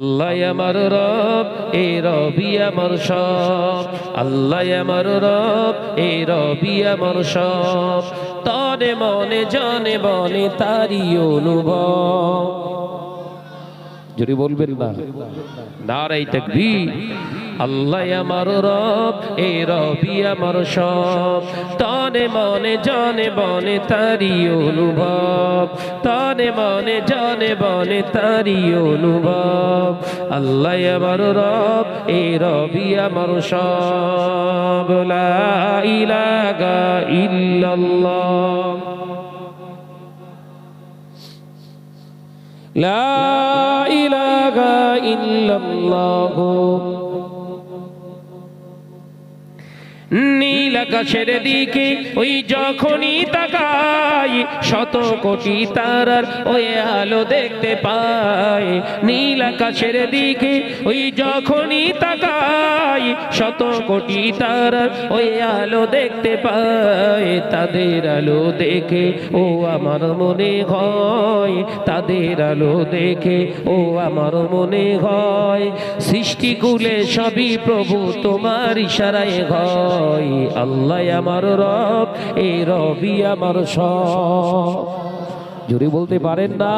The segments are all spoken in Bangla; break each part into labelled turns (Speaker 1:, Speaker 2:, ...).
Speaker 1: আল্লাহ আমার রব এ রবি আমার সব। আল্লাহ আমার রব এ রবি আমার সব। তনে মনে, জনে বনে তারি অনুভব। যদি বলবেন না নারাই থাকবি আল্লাহ আমার রব এ রবি আমার সব। তনে মনে, জনে বনে তারি অনুভব। তনে মনে, জনে বনে তারি অনুভব। রব আল্লাহ আমার রব এ রবি আমার সব। নীল কাছের দিকে ওই যখনই তাকা তাকাই শত কোটি তারার ওই আলো দেখতে পাই। নীল আকাশের দিকে ওই যখনই তাকাই, শত কোটি তারার ওই আলো দেখতে পাই। তাদের আলো দেখে ও আমার মনে হয় তাদের আলো দেখে ও আমার মনে হয় সৃষ্টিকুলে সবই প্রভু, তোমার ইশারায় হয় আল্লাহ আমার রব এই রবি আমার সব। জোরে বলতে পারেন না,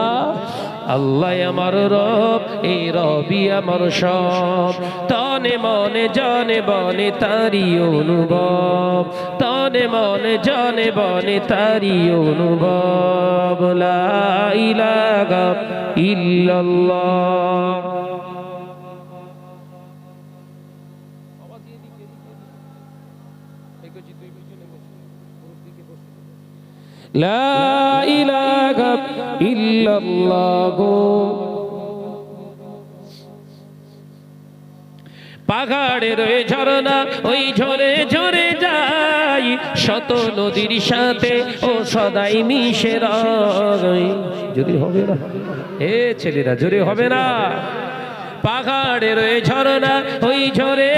Speaker 1: আল্লাহ আমার রব, এই রবি আমার সব। তনে মনে, জনে বনে তারি অনুভব। তনে মনে, জনে বনে তারি অনুভব। লা ইলাহা ইল্লাল্লাহ লা ইলাহা ইল্লাল্লাহ। পাহাড়ের ওই ঝরনা, ওই ঝরে ঝরে যাই। শত নদীর সাথে ও সদাই মিশে যদি হবে না, এ ছেলেরা জোরে হবে না। পাহাড়ের ওই ঝরনা, ওই ঝরে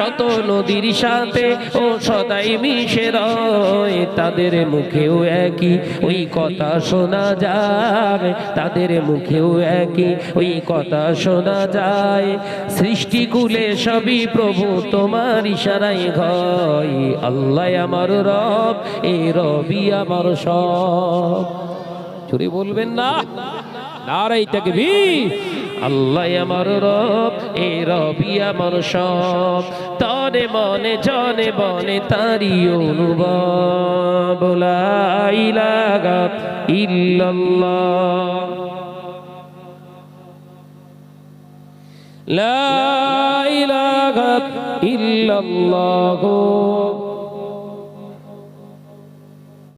Speaker 1: শত নদীর সাথে ও সদাই মিশে রয়। তাদের মুখেও একই ওই কথা শোনা যায়। তাদের মুখেও একই ওই কথা শোনা যায়। সৃষ্টিকুলে সবই প্রভু তোমার ইশারাই ঘয় আল্লাহ আমার রব, এ রবি আমার সব। চুরি বলবেন না? নারাই তাকবীর। আল্লাহ আমার রব এ রবি আমার সব। তনে মনে, জনে বনে তারি অনুভব। লা ইলাহা ইল্লাল্লাহ। লা ইলাহা ইল্লাল্লাহ।